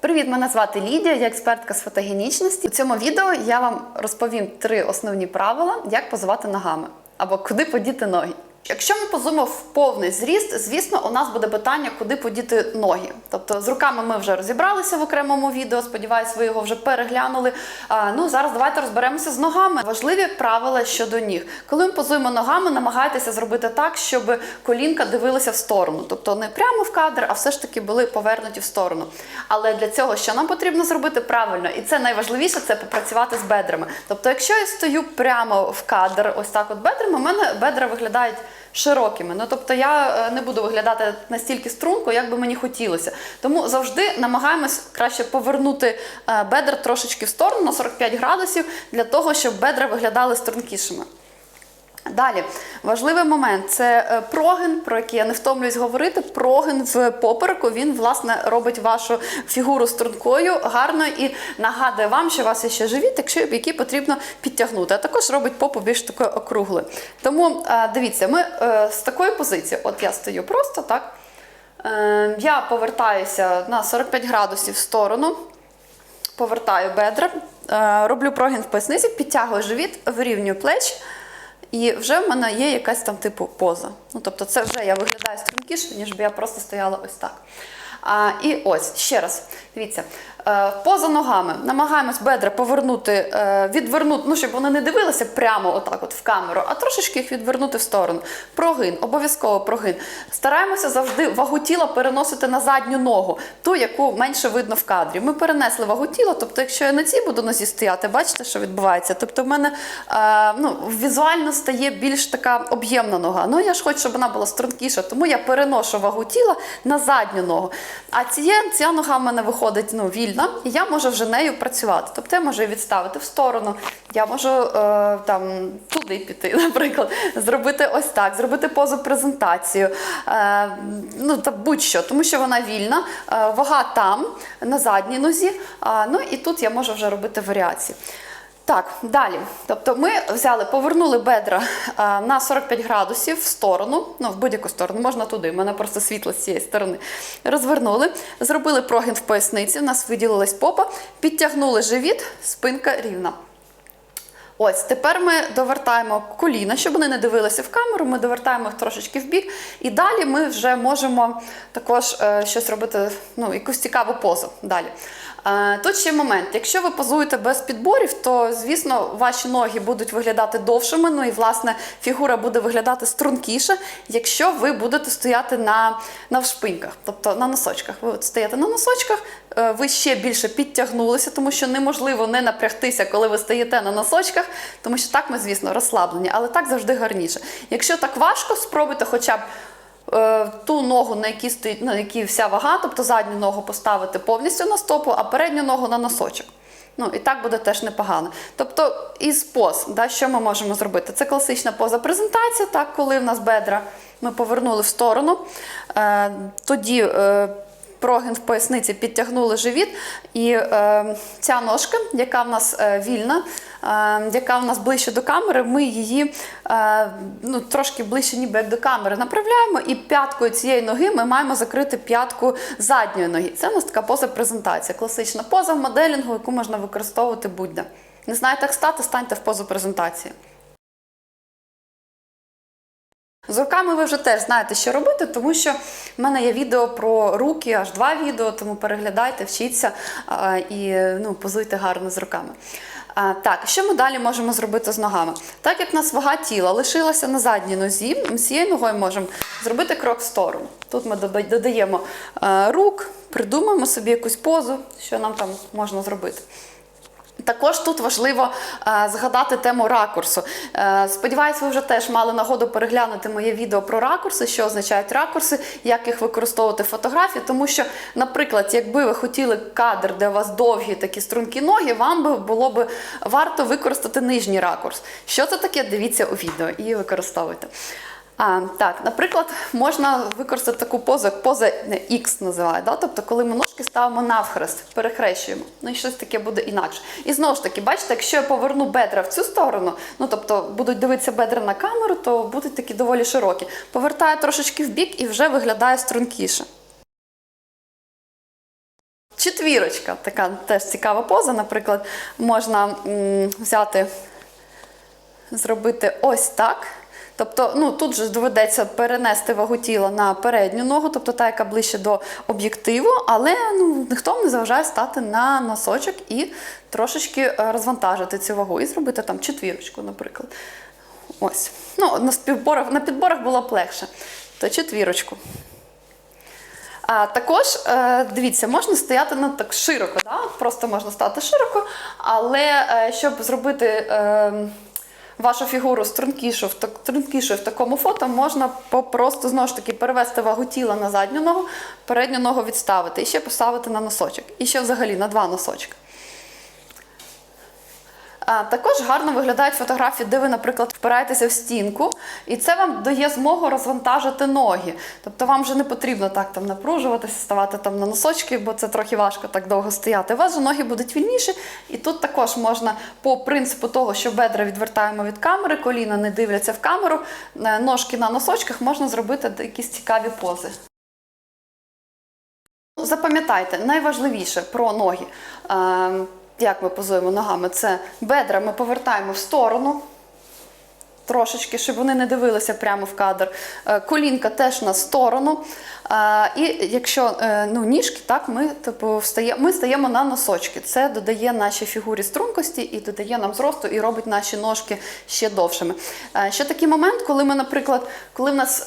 Привіт, мене звати Лідія, я експертка з фотогенічності. У цьому відео я вам розповім три основні правила, як позувати ногами або куди подіти ноги. Якщо ми позумо в повний зріст, звісно, у нас буде питання, куди подіти ноги. Тобто з руками ми вже розібралися в окремому відео. Сподіваюсь, ви його вже переглянули. А, ну зараз давайте розберемося з ногами. Важливі правила щодо ніг. Коли ми позуємо ногами, намагайтеся зробити так, щоб колінка дивилися в сторону, тобто не прямо в кадр, а все ж таки були повернуті в сторону. Але для цього що нам потрібно зробити правильно, і це найважливіше це попрацювати з бедрами. Тобто, якщо я стою прямо в кадр, ось так, от бедрами, у мене бедра виглядають широкими. Ну тобто я е, не буду виглядати настільки струнко, як би мені хотілося. Тому завжди намагаємось краще повернути е, бедра трошечки в сторону на 45 градусів для того, щоб бедра виглядали стрункішими. Далі важливий момент це е, прогин, про який я не втомлююсь говорити. Прогин в попереку він власне робить вашу фігуру стрункою, гарно і нагадує вам, що у вас є ще живіт, якщо який потрібно підтягнути. А також робить попу більш такою округлою. Тому е, дивіться, ми е, з такої позиції, от я стою просто так. Я повертаюся на 45 градусів в сторону повертаю бедра, роблю прогін в поясниці, підтягую живіт, вирівнюю плечі. І вже в мене є якась там типу поза. Ну, тобто, це вже я виглядаю стрункіше, ніж би я просто стояла ось так. А, і ось ще раз, дивіться, поза ногами намагаємось бедра повернути, е, відвернути, ну щоб вони не дивилися прямо отак, от в камеру, а трошечки їх відвернути в сторону. Прогин, обов'язково прогин. Стараємося завжди вагу тіла переносити на задню ногу, ту, яку менше видно в кадрі. Ми перенесли вагу тіла, тобто, якщо я на цій буду нозі стояти, бачите, що відбувається. Тобто, в мене е, ну, візуально стає більш така об'ємна нога. Ну я ж хочу, щоб вона була стрункіша, тому я переношу вагу тіла на задню ногу. А ціє, ця нога в мене виходить ну, вільна, і я можу вже нею працювати. Тобто я можу її відставити в сторону, я можу е, там туди піти, наприклад, зробити ось так, зробити позу презентацію, е, ну та будь-що, тому що вона вільна, е, вага там, на задній нозі. Е, ну і тут я можу вже робити варіації. Так, далі. Тобто ми взяли, повернули бедра а, на 45 градусів в сторону, ну в будь-яку сторону, можна туди, в мене просто світло з цієї сторони. Розвернули, зробили прогін в поясниці, в нас виділилась попа, підтягнули живіт, спинка рівна. Ось тепер ми довертаємо коліна, щоб вони не дивилися в камеру. Ми довертаємо їх трошечки в бік, і далі ми вже можемо також е, щось робити, ну якусь цікаву позу. Далі. Е, тут ще момент. Якщо ви позуєте без підборів, то звісно ваші ноги будуть виглядати довшими. Ну і власне фігура буде виглядати стрункіше, якщо ви будете стояти на, на вшпиньках, тобто на носочках. Ви от стоїте на носочках, е, ви ще більше підтягнулися, тому що неможливо не напрягтися, коли ви стоїте на носочках, тому що так ми, звісно, розслаблені, але так завжди гарніше. Якщо так важко, спробуйте хоча б. Е, Ту ногу, на якій стоїть, на якій вся вага, тобто задню ногу поставити повністю на стопу, а передню ногу на носочок. Ну і так буде теж непогано. Тобто, із поз, да, що ми можемо зробити? Це класична поза презентація, так, коли в нас бедра ми повернули в сторону. Е, тоді е, прогин в поясниці підтягнули живіт, і е, ця ножка, яка в нас е, вільна, е, яка в нас ближче до камери, ми її е, ну, трошки ближче, ніби як до камери, направляємо, і п'яткою цієї ноги ми маємо закрити п'ятку задньої ноги. Це у нас така поза презентація, класична поза в моделінгу, яку можна використовувати будь-де. Не знаєте, як стати, станьте в позу презентації. З руками ви вже теж знаєте, що робити, тому що в мене є відео про руки, аж два відео, тому переглядайте, вчіться і ну, позуйте гарно з руками. Так, що ми далі можемо зробити з ногами? Так як в нас вага тіла лишилася на задній нозі, ми з цією ногою можемо зробити крок в сторону. Тут ми додаємо е, рук, придумаємо собі якусь позу, що нам там можна зробити. Також тут важливо е, згадати тему ракурсу. Е, сподіваюсь, ви вже теж мали нагоду переглянути моє відео про ракурси, що означають ракурси, як їх використовувати в фотографії. Тому що, наприклад, якби ви хотіли кадр, де у вас довгі такі стрункі ноги, вам би було б варто використати нижній ракурс. Що це таке? Дивіться у відео і використовуйте. А, так, наприклад, можна використати таку позу, як поза X називають, да? тобто коли ми ножки ставимо навхрест, перехрещуємо. Ну і щось таке буде інакше. І знову ж таки, бачите, якщо я поверну бедра в цю сторону, ну тобто будуть дивитися бедра на камеру, то будуть такі доволі широкі. Повертаю трошечки в бік і вже виглядає стрункіше. Четвірочка, така теж цікава поза. Наприклад, можна м, взяти, зробити ось так. Тобто, ну тут же доведеться перенести вагу тіла на передню ногу, тобто та, яка ближче до об'єктиву, але ну, ніхто не заважає стати на носочок і трошечки е, розвантажити цю вагу і зробити там четвірочку, наприклад. Ось. Ну, на, співборах, на підборах було б легше. То четвірочку. А також е, дивіться, можна стояти ну, так широко, да? просто можна стати широко, але е, щоб зробити е, вашу фігуру стрункішу в, так- стрункішу в такому фото, можна просто знову ж таки перевести вагу тіла на задню ногу, передню ногу відставити і ще поставити на носочок. І ще взагалі на два носочки. Також гарно виглядають фотографії, де ви, наприклад, впираєтеся в стінку, і це вам дає змогу розвантажити ноги. Тобто вам вже не потрібно так там напружуватися, ставати там на носочки, бо це трохи важко так довго стояти. У вас же ноги будуть вільніші, і тут також можна по принципу того, що бедра відвертаємо від камери, коліна не дивляться в камеру, е, ножки на носочках можна зробити якісь цікаві пози. Запам'ятайте, найважливіше про ноги. Як ми позуємо ногами, це бедра ми повертаємо в сторону. Трошечки, щоб вони не дивилися прямо в кадр. Е, Колінка теж на сторону. Е, І якщо е, ну, ніжки, так, ми, типу, встає, ми стаємо на носочки. Це додає нашій фігурі стрункості і додає нам зросту, і робить наші ножки ще довшими. Ще такий момент, коли ми, наприклад, коли в нас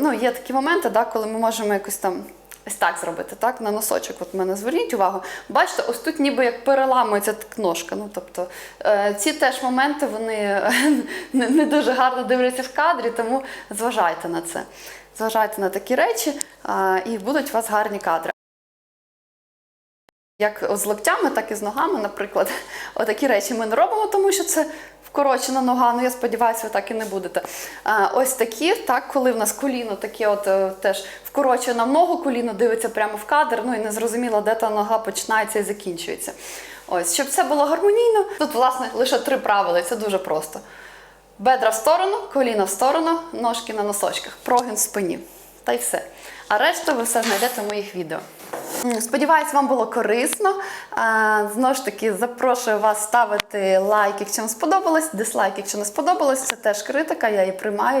ну, є такі моменти, да, коли ми можемо якось там. Ось так зробити, так, на носочок. От мене зверніть увагу. Бачите, ось тут ніби як переламується ножка. Ну, тобто, е, ці теж моменти вони е, не, дуже гарно дивляться в кадрі, тому зважайте на це. Зважайте на такі речі, і будуть у вас гарні кадри. Як з локтями, так і з ногами, наприклад, отакі речі ми не робимо, тому що це вкорочена нога. Ну я сподіваюся, ви так і не будете. А, ось такі, так, коли в нас коліно таке, от е, теж вкорочена в ногу, коліно дивиться прямо в кадр, ну і не зрозуміло, де та нога починається і закінчується. Ось, щоб це було гармонійно. Тут, власне, лише три правила, це дуже просто. Бедра в сторону, коліна в сторону, ножки на носочках, прогин в спині. Та й все. А решту ви все знайдете в моїх відео. Сподіваюсь, вам було корисно. Знову ж таки, запрошую вас ставити лайк, якщо вам сподобалось, дизлайк, якщо не сподобалось. Це теж критика, я її приймаю.